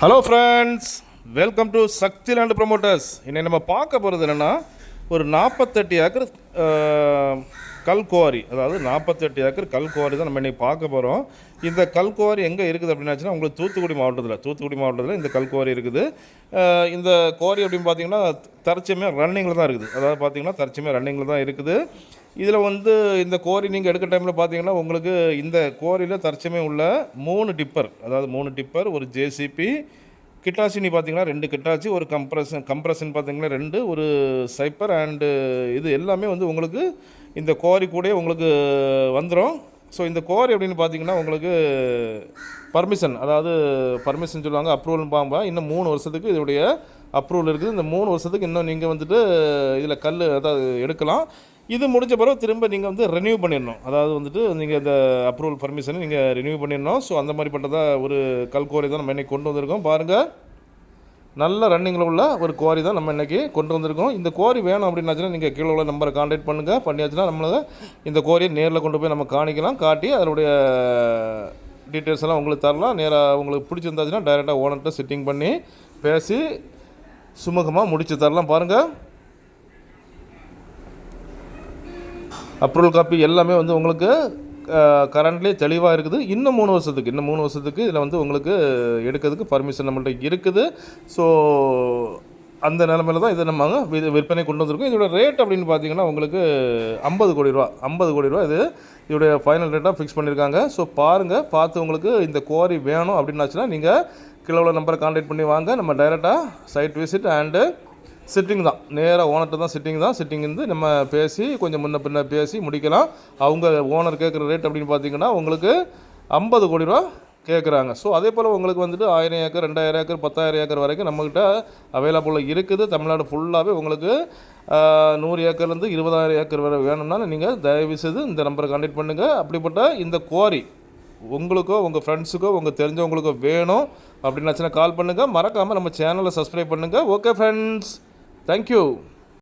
Hello friends welcome to Shakti land promoters இன்னை நம்ம பார்க்க போகிறது என்னென்னா ஒரு நாற்பத்தெட்டு ஏக்கர் கல்குவாரி. அதாவது நாற்பத்தெட்டு ஏக்கர் கல்குவாரி தான் நம்ம இன்னைக்கு பார்க்க போகிறோம் இந்த கல்குவாரி எங்கே இருக்குது அப்படின்னாச்சுன்னா உங்களுக்கு தூத்துக்குடி மாவட்டத்தில். தூத்துக்குடி மாவட்டத்தில் இந்த கல்குவாரி இருக்குது. இந்த குவாரி அப்படின்னு பார்த்தீங்கன்னா தற்சமையாக ரன்னிங்கில் தான் இருக்குது. அதாவது பார்த்தீங்கன்னா தற்சயமே ரன்னிங்கில் தான் இருக்குது. இதில் வந்து இந்த கோரி நீங்கள் எடுக்க டைமில் பார்த்தீங்கன்னா உங்களுக்கு இந்த கோரியில் தற்சமே உள்ள மூணு டிப்பர் அதாவது மூணு டிப்பர் ஒரு ஜேசிபி கிட்டாச்சினி பார்த்தீங்கன்னா ரெண்டு கிட்டாச்சி ஒரு கம்ப்ரஷன் கம்ப்ரஷன் பார்த்தீங்கன்னா ரெண்டு ஒரு சைப்பர் அண்டு இது எல்லாமே வந்து உங்களுக்கு இந்த கோரி கூட உங்களுக்கு வந்துடும் ஸோ இந்த கோரி அப்படின்னு பார்த்தீங்கன்னா உங்களுக்கு பர்மிஷன் அதாவது பர்மிஷன் சொல்லுவாங்க அப்ரூவல் பாம்பா இன்னும் மூணு வருஷத்துக்கு இதோடைய அப்ரூவல் இருக்குது. இந்த மூணு வருஷத்துக்கு இன்னும் நீங்கள் வந்துட்டு இதில் கல் அதாவது எடுக்கலாம். இது முடிஞ்ச பிறகு திரும்ப நீங்கள் வந்து ரெனியூ பண்ணிடணும். அதாவது வந்துட்டு நீங்கள் இந்த அப்ரூவல் பர்மிஷனை நீங்கள் ரினியூ பண்ணிடணும். ஸோ அந்த மாதிரிப்பட்டதா ஒரு கல் கோரி தான் நம்ம இன்றைக்கி கொண்டு வந்திருக்கோம். பாருங்கள் நல்ல ரன்னிங்கில் உள்ள ஒரு குவாரி தான் நம்ம இன்றைக்கி கொண்டு வந்திருக்கோம். இந்த குவாரி வேணும் அப்படின்னாச்சுன்னா நீங்கள் கீழே உள்ள நம்பரை காண்டாக்ட் பண்ணுங்கள் பண்ணியாச்சுன்னா நம்மளை இந்த குவாரியை நேரில் கொண்டு போய் நம்ம காணிக்கலாம். காட்டி அதனுடைய டீட்டெயில்ஸ் எல்லாம் உங்களுக்கு தரலாம். நேராக உங்களுக்கு பிடிச்சிருந்தாச்சுன்னா டைரெக்டாக ஓனர்கிட்ட செட்டிங் பண்ணி பேசி சுமூகமாக முடித்து தரலாம். பாருங்கள் அப்ரூவல் காப்பி எல்லாமே வந்து உங்களுக்கு கரண்ட்லேயே தெளிவாக இருக்குது. இன்னும் மூணு வருஷத்துக்கு இன்னும் மூணு வருஷத்துக்கு இதில் வந்து உங்களுக்கு எடுக்கிறதுக்கு பர்மிஷன் நம்மள்ட்ட இருக்குது. ஸோ அந்த நிலமையில தான் இதை நம்ம வி- விற்பனை கொண்டு வந்திருக்கோம். இதோட ரேட் அப்படின்னு பார்த்தீங்கன்னா உங்களுக்கு ஐம்பது கோடி ரூபா ஐம்பது கோடி ரூபா இது. இதோடைய ஃபைனல் ரேட்டாக ஃபிக்ஸ் பண்ணியிருக்காங்க. ஸோ பாருங்கள் பார்த்து உங்களுக்கு இந்த குவாரி வேணும் அப்படின்னாச்சுன்னா நீங்கள் கிலோவில் நம்பரை காண்டாக்ட் பண்ணி வாங்க. நம்ம டைரெக்டாக சைட் விசிட் அண்டு சிட்டிங் தான். நேராக ஓனர்கிட்ட தான் சிட்டிங் தான். சிட்டிங் வந்து நம்ம பேசி கொஞ்சம் முன்ன பின்ன பேசி முடிக்கலாம். அவங்க ஓனர் கேட்குற ரேட் அப்படின்னு பார்த்தீங்கன்னா உங்களுக்கு ஐம்பது கோடி ரூபா கேட்குறாங்க ஸோ அதே போல் உங்களுக்கு வந்துட்டு ஆயிரம் ஏக்கர் ரெண்டாயிரம் ஏக்கர் பத்தாயிரம் ஏக்கர் வரைக்கும் நம்மக்கிட்ட அவைலபிளாக இருக்குது. தமிழ்நாடு ஃபுல்லாகவே உங்களுக்கு நூறு ஏக்கர்லேருந்து இருபதாயிரம் ஏக்கர் வரை வேணும்னா நீங்கள் தயவு செய்து இந்த நம்பரை கான்டெக்ட் பண்ணுங்கள் அப்படிப்பட்ட இந்த குவாரி உங்களுக்கோ உங்கள் ஃப்ரெண்ட்ஸுக்கோ உங்கள் தெரிஞ்சவங்களுக்கோ வேணும். அப்படின்னாச்சுன்னா கால் பண்ணுங்கள் மறக்காமல் நம்ம சேனலை சப்ஸ்கிரைப் பண்ணுங்கள் ஓகே ஃப்ரெண்ட்ஸ் Thank you.